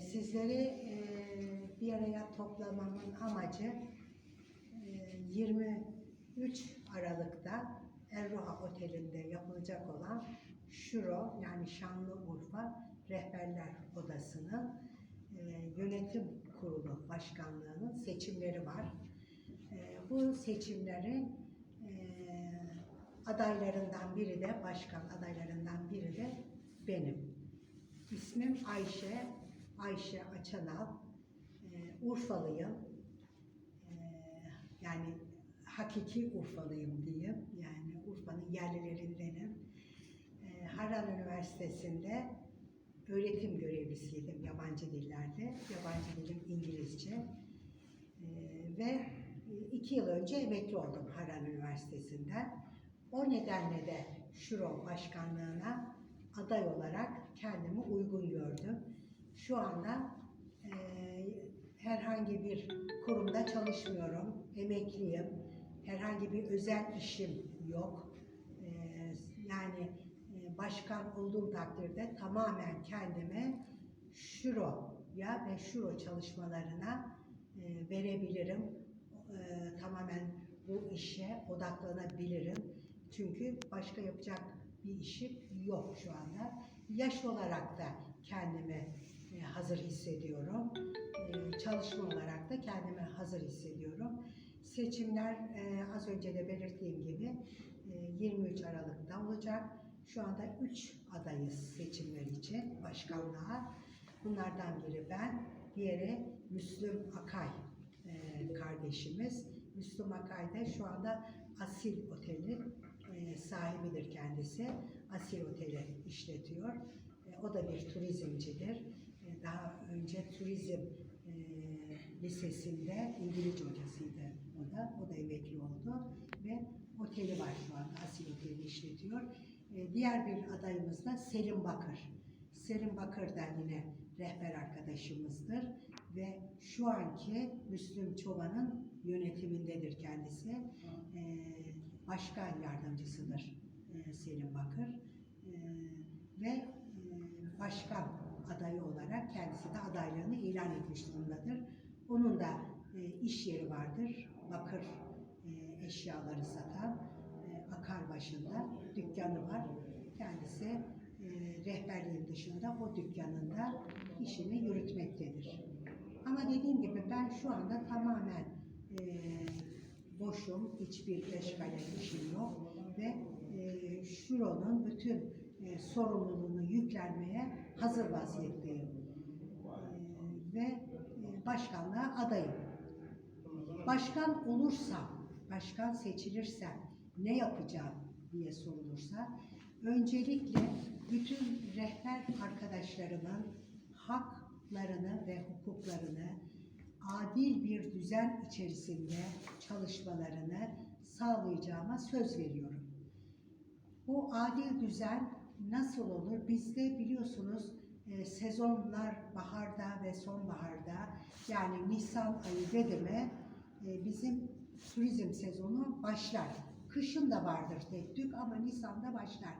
Sizleri e, bir araya toplamamın amacı e, 23 Aralık'ta Erruha Oteli'nde yapılacak olan Şuro yani Şanlıurfa Rehberler Odası'nın e, yönetim kurulu başkanlığının seçimleri var. E, bu seçimlerin e, adaylarından biri de, başkan adaylarından biri de benim. İsmim Ayşe, Ayşe Açanal. E, Urfalıyım. E, yani hakiki Urfalıyım diyeyim. Yani Urfa'nın yerlilerindenim. E, Harran Üniversitesi'nde öğretim görevlisiydim yabancı dillerde. Yabancı dilim İngilizce. Ve iki yıl önce emekli oldum Harran Üniversitesi'nden. O nedenle de Şuro Başkanlığı'na aday olarak kendimi uygun gördüm. Şu anda e, herhangi bir kurumda çalışmıyorum, emekliyim. Herhangi bir özel işim yok. E, yani e, başkan olduğum takdirde tamamen kendimi Şuro'ya ve Şuro çalışmalarına e, verebilirim. E, tamamen bu işe odaklanabilirim. Çünkü başka yapacak bir işim yok şu anda. Yaş olarak da kendimi e, hazır hissediyorum. E, çalışma olarak da kendimi hazır hissediyorum. Seçimler e, az önce de belirttiğim gibi e, 23 Aralık'ta olacak. Şu anda 3 adayız seçimler için başkanlığa. Bunlardan biri ben, diğeri Müslüm Akay e, kardeşimiz. Müslüm Akay da şu anda Asil Oteli e, sahibidir kendisi. Asil Oteli işletiyor. E, o da bir turizmcidir. Daha önce turizm e, lisesinde İngilizce hocasıydı o da. O da emekli oldu ve oteli var şu anda. Asil Oteli işletiyor. E, diğer bir adayımız da Selim Bakır. Selim Bakır da yine rehber arkadaşımızdır ve şu anki Müslüm Çoban'ın yönetimindedir kendisi. E, başkan yardımcısıdır e, Selim Bakır E, ve e, başkan adayı olarak kendisi de adaylığını ilan etmiş durumdadır. Onun da e, iş yeri vardır. Bakır e, eşyaları satan e, akar başında dükkanı var. Kendisi e, rehberliğin dışında o dükkanında işini yürütmektedir. Ama dediğim gibi ben şu anda tamamen e, boşum, hiçbir meşgale işim yok ve e, Şuro'nun bütün e, sorumluluğunu yüklenmeye hazır vaziyetteyim. E, ve e, başkanlığa adayım. Başkan olursam, başkan seçilirsem ne yapacağım diye sorulursa öncelikle bütün rehber arkadaşlarımın haklarını ve hukuklarını adil bir düzen içerisinde çalışmalarını sağlayacağıma söz veriyorum. Bu adil düzen nasıl olur? Bizde biliyorsunuz e, sezonlar baharda ve sonbaharda yani Nisan ayı dedi mi e, bizim turizm sezonu başlar. Kışın da vardır tek ama Nisan'da başlar.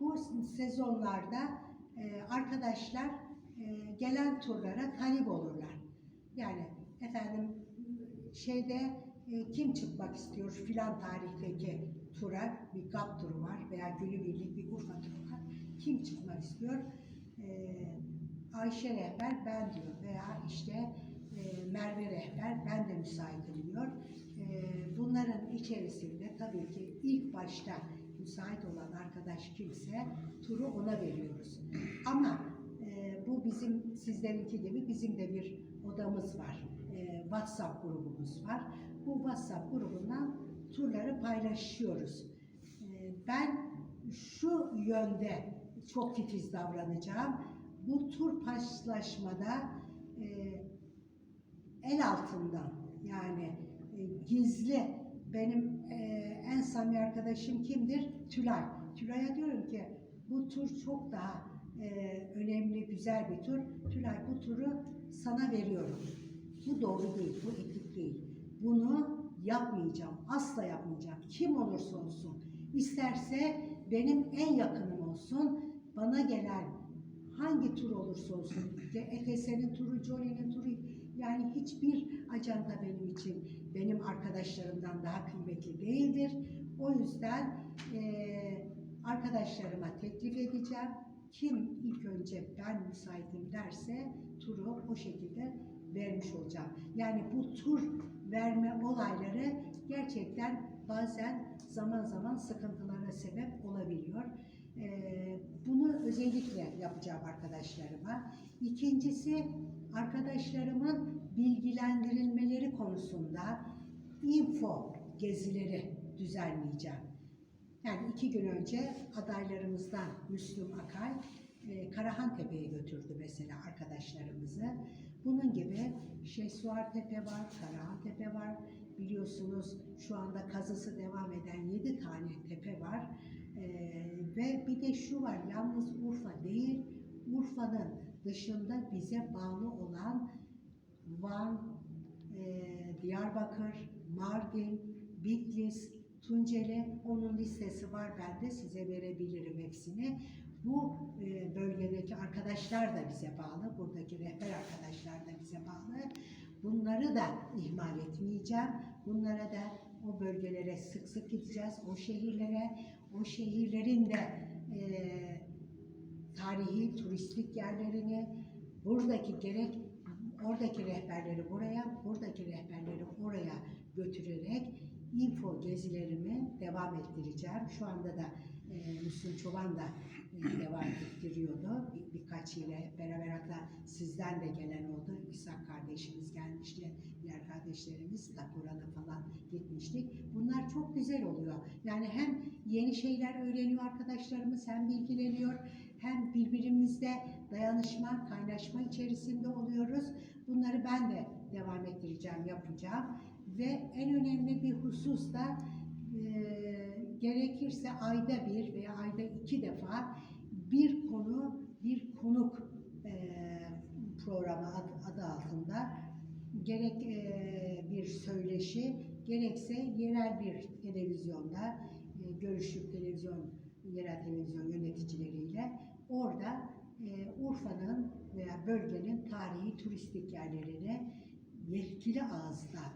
Bu sezonlarda e, arkadaşlar e, gelen turlara talip olurlar. Yani efendim şeyde e, kim çıkmak istiyor filan tarihteki tura bir GAP turu var veya günübirlik bir Urfa turu. Kim çıkmak istiyor? E, Ayşe rehber ben diyor veya işte e, Merve rehber ben de müsaitim diyor. E, bunların içerisinde tabii ki ilk başta müsait olan arkadaş kimse turu ona veriyoruz. Ama e, bu bizim sizlerinki gibi bizim de bir odamız var. E, WhatsApp grubumuz var. Bu WhatsApp grubundan turları paylaşıyoruz. E, ben şu yönde çok titiz davranacağım. Bu tur paylaşmada e, el altından yani e, gizli benim e, en samimi arkadaşım kimdir? Tülay. Tülay'a diyorum ki bu tur çok daha e, önemli, güzel bir tur. Tülay bu turu sana veriyorum. Bu doğru değil, bu etik değil. Bunu yapmayacağım. Asla yapmayacağım. Kim olursa olsun. İsterse benim en yakınım olsun. Bana gelen hangi tur olursa olsun. Efes'in turu, Jolie'nin turu yani hiçbir ajanda benim için benim arkadaşlarımdan daha kıymetli değildir. O yüzden eee, arkadaşlarıma teklif edeceğim. Kim ilk önce ben müsaitim derse turu o şekilde vermiş olacağım. Yani bu tur verme olayları gerçekten bazen zaman zaman sıkıntılara sebep olabiliyor. Ee, bunu özellikle yapacağım arkadaşlarıma. İkincisi arkadaşlarımın bilgilendirilmeleri konusunda info gezileri düzenleyeceğim. Yani iki gün önce adaylarımızdan Müslüm Akay e, Karahantepe'ye götürdü mesela arkadaşlarımızı. Bunun gibi Şehsuar Tepe var, Karahantepe var. Biliyorsunuz şu anda kazısı devam eden 7 tane tepe var. E, ve bir de şu var, yalnız Urfa değil, Urfa'nın dışında bize bağlı olan Van, e, Diyarbakır, Mardin, Bitlis, Tunceli, onun listesi var. Ben de size verebilirim hepsini. Bu e, bölgedeki arkadaşlar da bize bağlı. Buradaki rehber arkadaşlar da bize bağlı. Bunları da ihmal etmeyeceğim. Bunlara da o bölgelere sık sık gideceğiz. O şehirlere, o şehirlerin de e, tarihi, turistik yerlerini, buradaki gerek oradaki rehberleri buraya, buradaki rehberleri oraya götürerek info gezilerimi devam ettireceğim. Şu anda da e, Müslüm Çoban da e, devam ettiriyordu. Bir, birkaç yere beraber hatta sizden de gelen oldu. İshak kardeşimiz gelmişti. Diğer kardeşlerimiz da Kur'an'a falan gitmiştik. Bunlar çok güzel oluyor. Yani hem yeni şeyler öğreniyor arkadaşlarımız hem bilgileniyor hem birbirimizde dayanışma, kaynaşma içerisinde oluyoruz. Bunları ben de devam ettireceğim, yapacağım. Ve en önemli bir husus da e, gerekirse ayda bir veya ayda iki defa bir konu, bir konuk e, programı ad- adı altında gerek e, bir söyleşi, gerekse yerel bir televizyonda e, görüşüp televizyon, yerel televizyon yöneticileriyle orada e, Urfa'nın veya bölgenin tarihi turistik yerlerini yetkili ağızdan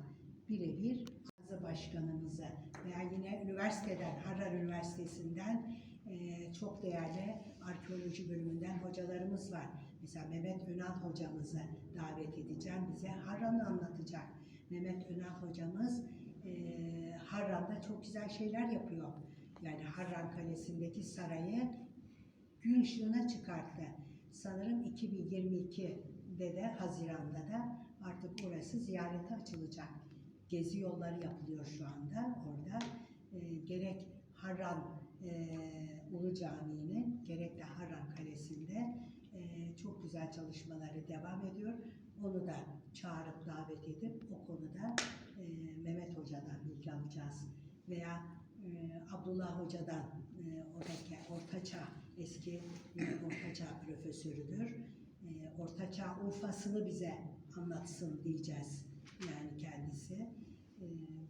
birebir Azı Başkanımızı veya yine üniversiteden, Harrar Üniversitesi'nden e, çok değerli arkeoloji bölümünden hocalarımız var. Mesela Mehmet Önal hocamızı davet edeceğim. Bize Harran'ı anlatacak. Mehmet Önal hocamız e, Harran'da çok güzel şeyler yapıyor. Yani Harran Kalesi'ndeki sarayı gün ışığına çıkarttı. Sanırım 2022'de de Haziran'da da artık orası ziyarete açılacak. Gezi yolları yapılıyor şu anda orada. E, gerek Harran e, Ulu Camii'nin gerek de Harran Kalesi'nde e, çok güzel çalışmaları devam ediyor. Onu da çağırıp davet edip o konuda e, Mehmet Hoca'dan bilgi alacağız. Veya e, Abdullah Hoca'dan e, oradaki Ortaçağ eski bir Ortaçağ profesörüdür. E, Ortaçağ Urfa'sını bize anlatsın diyeceğiz yani kendisi. E,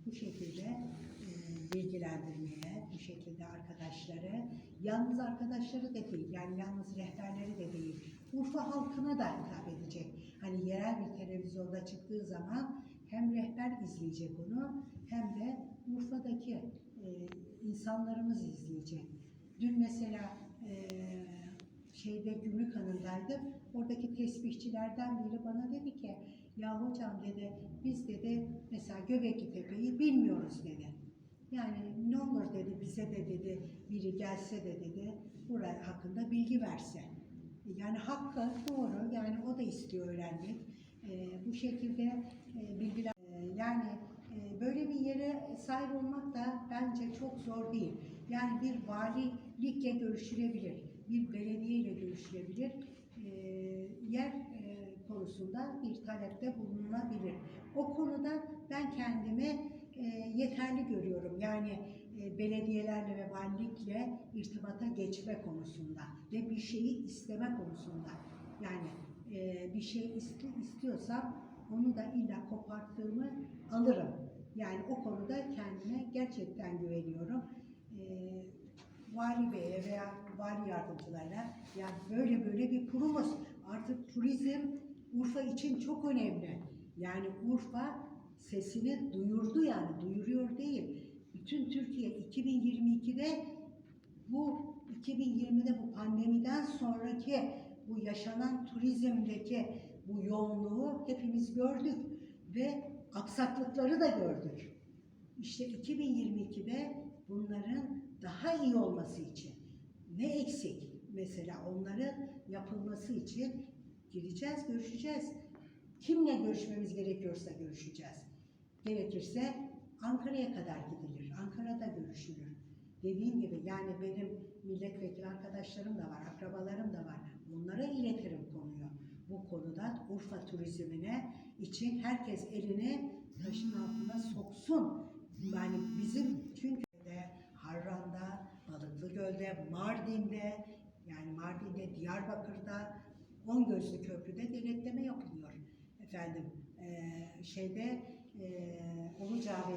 bu şekilde e, bilgilendirmeye, bu şekilde arkadaşları, yalnız arkadaşları da değil, yani yalnız rehberleri de değil, Urfa halkına da hitap edecek. Hani yerel bir televizyonda çıktığı zaman hem rehber izleyecek onu hem de Urfa'daki e, insanlarımız izleyecek. Dün mesela e, şeyde Gümrük Hanı'ndaydım. Oradaki tesbihçilerden biri bana dedi ki ya hocam dedi biz dedi mesela Göbekli Tepe'yi bilmiyoruz dedi. Yani ne olur dedi bize de dedi biri gelse de dedi buraya hakkında bilgi verse. Yani hakkı doğru yani o da istiyor öğrenmek. Ee, bu şekilde e, bilgiler e, yani e, böyle bir yere sahip olmak da bence çok zor değil. Yani bir valilikle görüşülebilir, bir belediyeyle görüşülebilir. E, konusunda bir talepte bulunulabilir. O konuda ben kendimi e, yeterli görüyorum. Yani e, belediyelerle ve valilikle irtibata geçme konusunda ve bir şeyi isteme konusunda. Yani e, bir şey iste, istiyorsam onu da illa koparttığımı alırım. Yani o konuda kendime gerçekten güveniyorum. Ee, Vali Bey'e veya vali yardımcılarına yani böyle böyle bir kurumuz. Artık turizm Urfa için çok önemli. Yani Urfa sesini duyurdu yani duyuruyor değil. Bütün Türkiye 2022'de bu 2020'de bu pandemiden sonraki bu yaşanan turizmdeki bu yoğunluğu hepimiz gördük ve aksaklıkları da gördük. İşte 2022'de bunların daha iyi olması için ne eksik? Mesela onların yapılması için gideceğiz, görüşeceğiz. Kimle görüşmemiz gerekiyorsa görüşeceğiz. Gerekirse Ankara'ya kadar gidilir. Ankara'da görüşülür. Dediğim gibi yani benim milletvekili arkadaşlarım da var, akrabalarım da var. Onlara iletirim konuyu. Bu konuda Urfa turizmine için herkes elini taşın altına soksun. Yani bizim çünkü de Harran'da, Balıklıgöl'de, Mardin'de, yani Mardin'de, Diyarbakır'da, On Gözlü Köprü'de denetleme yapılıyor. Efendim eee, şeyde eee Ulu Cami,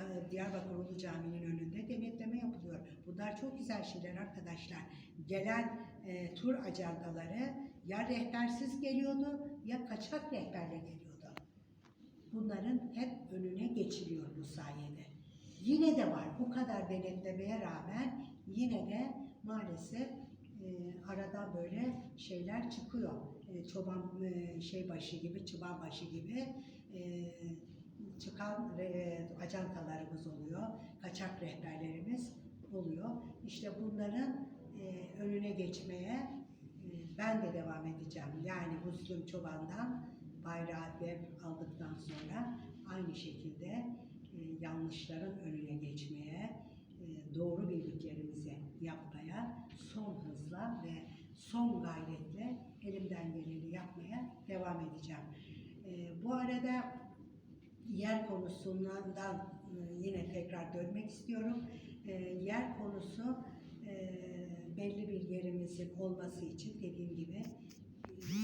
e, Diyarbakır Ulu Cami'nin önünde denetleme yapılıyor. Bunlar çok güzel şeyler arkadaşlar. Gelen eee, tur ajantaları ya rehbersiz geliyordu ya kaçak rehberle geliyordu. Bunların hep önüne geçiliyor bu sayede. Yine de var bu kadar denetlemeye rağmen yine de maalesef e, aradan böyle şeyler çıkıyor. E, çoban e, şey başı gibi, çıban başı gibi çıkan ajantalarımız oluyor. Kaçak rehberlerimiz oluyor. İşte bunların önüne geçmeye ben de devam edeceğim. Yani Müslüm Çoban'dan bayrağı dev aldıktan sonra aynı şekilde yanlışların önüne geçmeye, doğru bildiklerimizi yapmaya son hızla ve son gayretle elimden geleni yapmaya devam edeceğim. E, bu arada yer konusundan e, yine tekrar dönmek istiyorum. E, yer konusu e, belli bir yerimizin olması için dediğim gibi